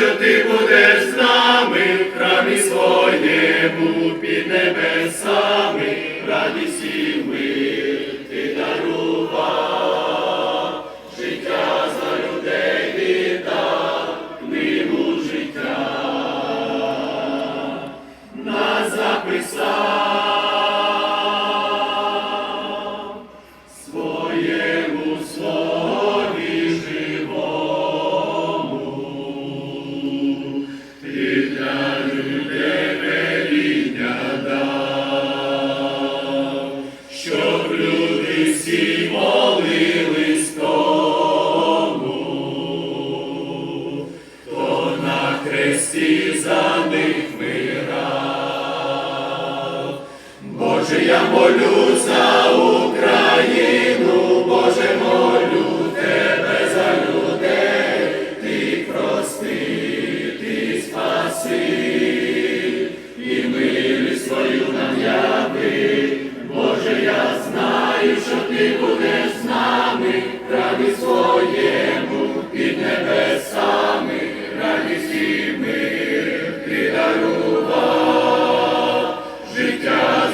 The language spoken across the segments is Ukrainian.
що ти будеш з нами, в храмі своєму під небесами, радість і мир ти дарував. see.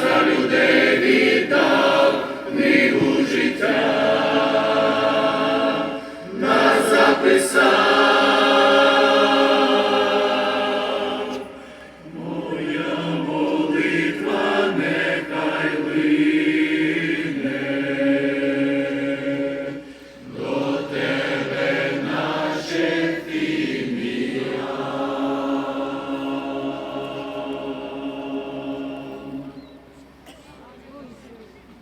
за людей віддав, нигу життя.